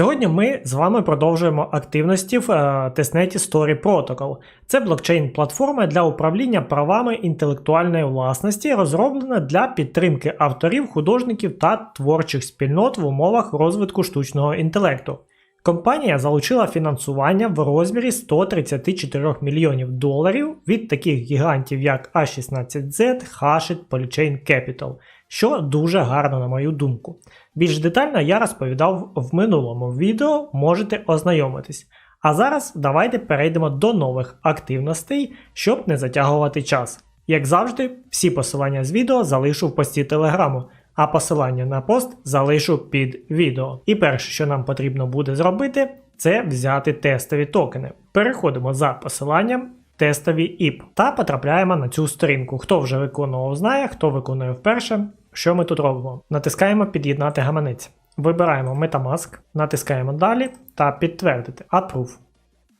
Сьогодні ми з вами продовжуємо активності в е, тестнеті Story Protocol. Це блокчейн-платформа для управління правами інтелектуальної власності, розроблена для підтримки авторів, художників та творчих спільнот в умовах розвитку штучного інтелекту. Компанія залучила фінансування в розмірі 134 мільйонів доларів від таких гігантів, як A16Z, Hashit, Polychain Capital, що дуже гарно, на мою думку. Більш детально я розповідав в минулому відео, можете ознайомитись. А зараз давайте перейдемо до нових активностей, щоб не затягувати час. Як завжди, всі посилання з відео залишу в пості телеграму, а посилання на пост залишу під відео. І перше, що нам потрібно буде зробити, це взяти тестові токени. Переходимо за посиланням тестові ІП та потрапляємо на цю сторінку. Хто вже виконував, знає, хто виконує вперше. Що ми тут робимо? Натискаємо Під'єднати гаманець. Вибираємо Metamask, натискаємо Далі та підтвердити Approve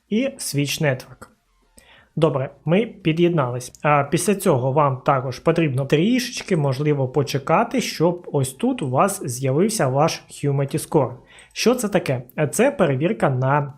і Switch Network. Добре, ми під'єднались. А після цього вам також потрібно трішечки, можливо, почекати, щоб ось тут у вас з'явився ваш Humidity Score. Що це таке? Це перевірка на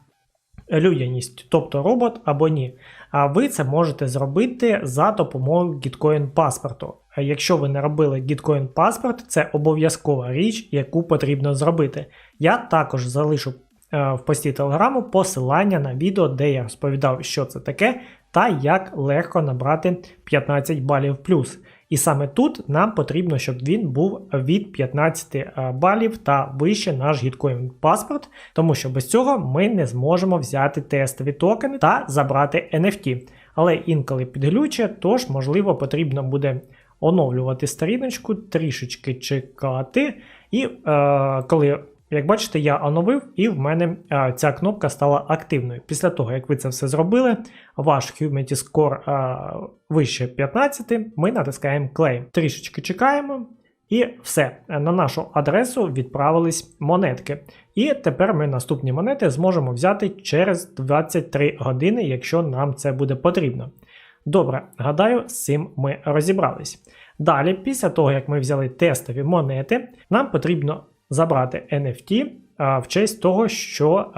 людяність, тобто робот або ні. А ви це можете зробити за допомогою Gitcoin паспорту. Якщо ви не робили Gitcoin паспорт, це обов'язкова річ, яку потрібно зробити. Я також залишу е, в пості телеграму посилання на відео, де я розповідав, що це таке, та як легко набрати 15 балів плюс. І саме тут нам потрібно, щоб він був від 15 е, балів та вище наш Gitcoin паспорт, тому що без цього ми не зможемо взяти тестові токени та забрати NFT. Але інколи підглюче, тож, можливо, потрібно буде оновлювати сторіночку, трішечки чекати. І е, коли, як бачите, я оновив, і в мене е, ця кнопка стала активною. Після того, як ви це все зробили, ваш Humidity Score е, вище 15, ми натискаємо Claim. Трішечки чекаємо. І все, на нашу адресу відправились монетки. І тепер ми наступні монети зможемо взяти через 23 години, якщо нам це буде потрібно. Добре, гадаю, з цим ми розібрались. Далі, після того, як ми взяли тестові монети, нам потрібно забрати NFT в честь того, що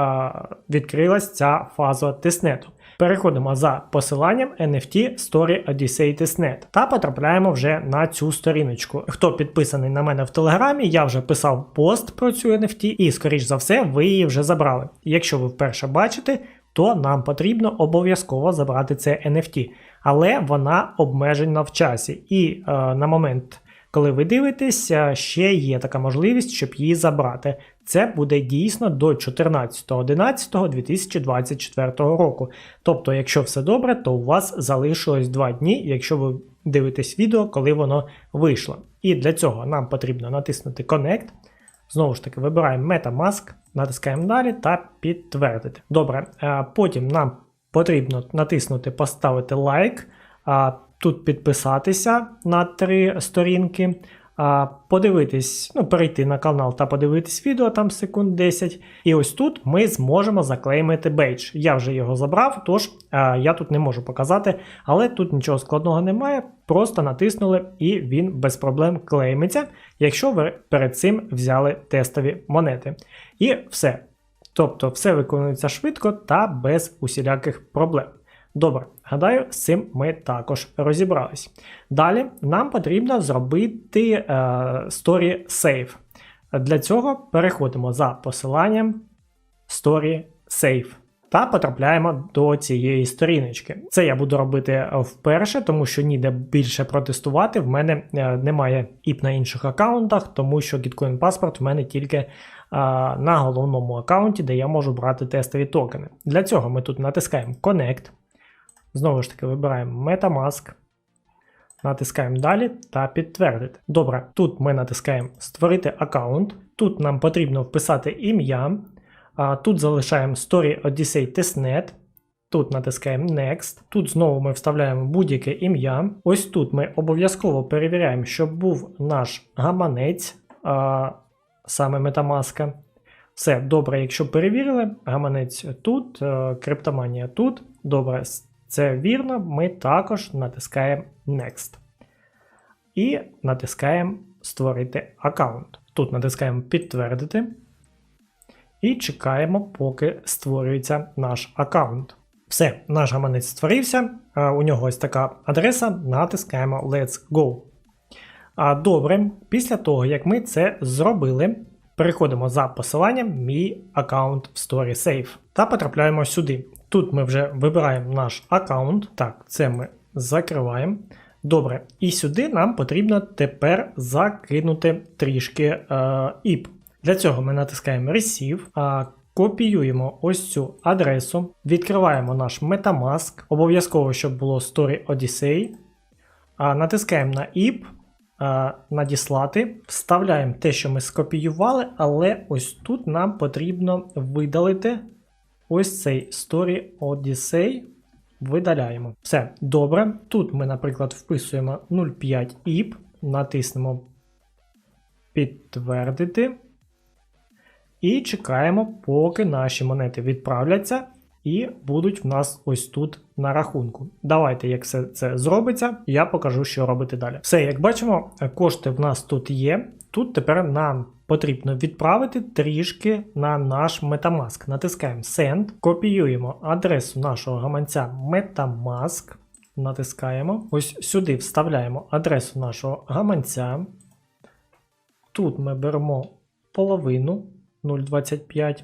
відкрилась ця фаза тестнету. Переходимо за посиланням NFT Story Odyssey Testnet та потрапляємо вже на цю сторіночку. Хто підписаний на мене в Телеграмі, я вже писав пост про цю NFT, і, скоріш за все, ви її вже забрали. Якщо ви вперше бачите, то нам потрібно обов'язково забрати це NFT. Але вона обмежена в часі. І е, на момент, коли ви дивитесь, е, ще є така можливість, щоб її забрати. Це буде дійсно до 14.11.2024 року. Тобто, якщо все добре, то у вас залишилось 2 дні, якщо ви дивитесь відео, коли воно вийшло. І для цього нам потрібно натиснути Connect. Знову ж таки, вибираємо Metamask, натискаємо далі та підтвердити. Добре, потім нам потрібно натиснути Поставити лайк, тут підписатися на три сторінки, подивитись, ну, перейти на канал та подивитись відео там секунд 10. І ось тут ми зможемо заклеймити бейдж. Я вже його забрав, тож я тут не можу показати, але тут нічого складного немає. Просто натиснули і він без проблем клеймиться, якщо ви перед цим взяли тестові монети. І все. Тобто все виконується швидко та без усіляких проблем. Добре, гадаю, з цим ми також розібрались. Далі нам потрібно зробити е, Story Save. Для цього переходимо за посиланням Story Save та потрапляємо до цієї сторіночки. Це я буду робити вперше, тому що ніде більше протестувати. В мене е, немає ІП на інших аккаунтах, тому що Gitcoin паспорт в мене тільки а, на головному аккаунті, де я можу брати тестові токени. Для цього ми тут натискаємо Connect. Знову ж таки, вибираємо Metamask. Натискаємо далі та підтвердити. Добре, тут ми натискаємо Створити аккаунт. Тут нам потрібно вписати ім'я. Тут залишаємо Story Odyssey Testnet. Тут натискаємо Next. Тут знову ми вставляємо будь-яке ім'я. Ось тут ми обов'язково перевіряємо, щоб був наш гаманець, а, саме Metamask. Все добре, якщо перевірили, гаманець тут, е, криптоманія тут. Добре, це вірно. Ми також натискаємо Next. І натискаємо Створити аккаунт. Тут натискаємо Підтвердити. І чекаємо, поки створюється наш аккаунт. Все, наш гаманець створився. У нього ось така адреса. Натискаємо Let's Go. А, Добре, після того, як ми це зробили, переходимо за посиланням Мій аккаунт в StorySafe та потрапляємо сюди. Тут ми вже вибираємо наш аккаунт. Так, це ми закриваємо. Добре, і сюди нам потрібно тепер закинути трішки е, IP. Для цього ми натискаємо Receive, а, копіюємо ось цю адресу, відкриваємо наш Metamask, обов'язково, щоб було Story Odyssey, а, натискаємо на IP, а, надіслати, вставляємо те, що ми скопіювали, але ось тут нам потрібно видалити ось цей Story Odyssey. Видаляємо. Все, добре. Тут ми, наприклад, вписуємо 0,5 IP, натиснемо підтвердити. І чекаємо, поки наші монети відправляться і будуть в нас ось тут на рахунку. Давайте, як все це зробиться, я покажу, що робити далі. Все, як бачимо, кошти в нас тут є. Тут тепер нам потрібно відправити трішки на наш Metamask. Натискаємо Send, копіюємо адресу нашого гаманця Metamask. Натискаємо. Ось сюди вставляємо адресу нашого гаманця. Тут ми беремо половину 0,25,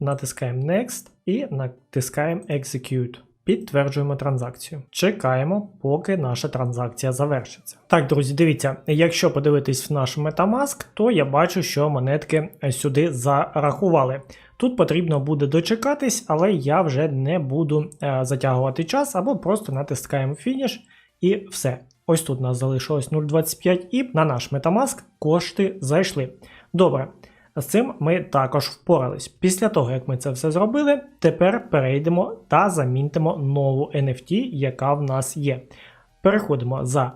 натискаємо Next і натискаємо Execute. Підтверджуємо транзакцію. Чекаємо, поки наша транзакція завершиться. Так, друзі, дивіться, якщо подивитись в наш Metamask, то я бачу, що монетки сюди зарахували. Тут потрібно буде дочекатись, але я вже не буду е, затягувати час або просто натискаємо фініш і все. Ось тут у нас залишилось 0,25 і на наш Metamask кошти зайшли. Добре. З цим ми також впорались. Після того, як ми це все зробили, тепер перейдемо та замінтимо нову NFT, яка в нас є. Переходимо за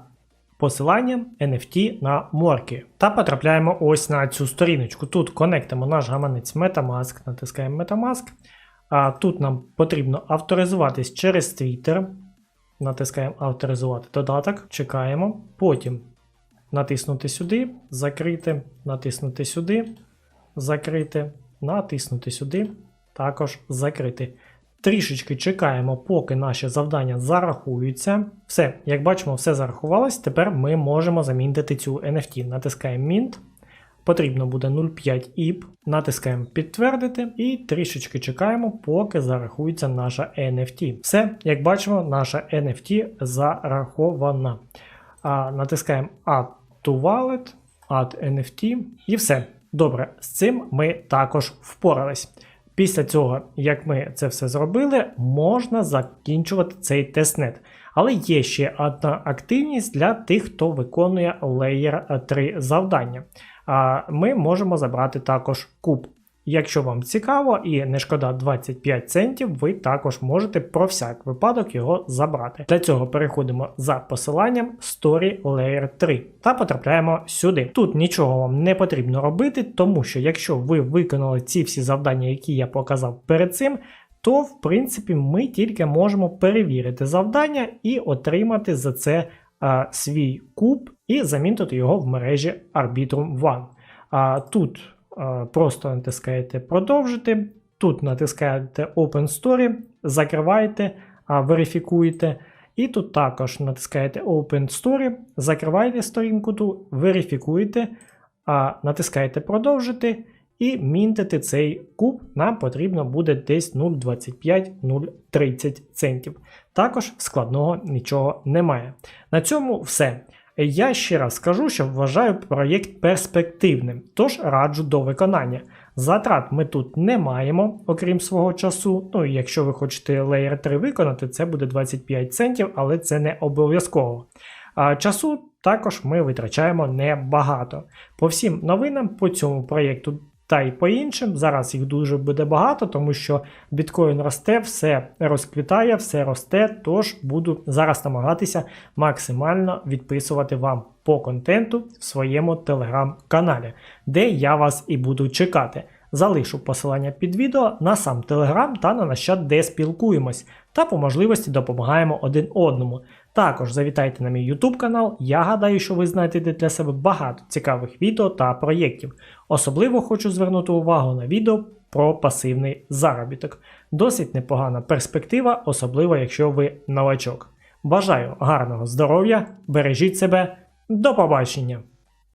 посиланням NFT на Морки та потрапляємо ось на цю сторіночку. Тут конектимо наш гаманець Metamask, натискаємо Metamask. А тут нам потрібно авторизуватись через Twitter. Натискаємо авторизувати додаток, чекаємо. Потім натиснути сюди, закрити, натиснути сюди, закрити, натиснути сюди, також закрити. Трішечки чекаємо, поки наші завдання зарахуються. Все, як бачимо, все зарахувалось. Тепер ми можемо замінити цю NFT. Натискаємо Mint. Потрібно буде 0,5 IP, натискаємо підтвердити і трішечки чекаємо, поки зарахується наша NFT. Все, як бачимо, наша NFT зарахована. А, натискаємо Add to Wallet, Add NFT і все. Добре, з цим ми також впорались. Після цього, як ми це все зробили, можна закінчувати цей тестнет. Але є ще одна активність для тих, хто виконує Layer 3 завдання. Ми можемо забрати також куб. Якщо вам цікаво і не шкода 25 центів, ви також можете про всяк випадок його забрати. Для цього переходимо за посиланням Story Layer 3 та потрапляємо сюди. Тут нічого вам не потрібно робити, тому що якщо ви виконали ці всі завдання, які я показав перед цим, то в принципі ми тільки можемо перевірити завдання і отримати за це а, свій куб і замінити його в мережі Arbitrum One. А тут просто натискаєте продовжити. Тут натискаєте Open Story, закриваєте, верифікуєте. І тут також натискаєте Open Story, закриваєте сторінку, ту, верифікуєте, натискаєте продовжити і мінтити цей куб нам потрібно буде десь 0,25-0,30 центів. Також складного нічого немає. На цьому все. Я ще раз скажу, що вважаю проєкт перспективним, тож раджу до виконання. Затрат ми тут не маємо, окрім свого часу. Ну і якщо ви хочете Layer 3 виконати, це буде 25 центів, але це не обов'язково. А часу також ми витрачаємо небагато. По всім новинам по цьому проєкту та й по іншим. Зараз їх дуже буде багато, тому що біткоін росте, все розквітає, все росте. Тож буду зараз намагатися максимально відписувати вам по контенту в своєму телеграм-каналі, де я вас і буду чекати. Залишу посилання під відео на сам Телеграм та на наш чат, де спілкуємось, та по можливості допомагаємо один одному. Також завітайте на мій YouTube канал. Я гадаю, що ви знайдете для себе багато цікавих відео та проєктів. Особливо хочу звернути увагу на відео про пасивний заробіток. Досить непогана перспектива, особливо якщо ви новачок. Бажаю гарного здоров'я, бережіть себе, до побачення!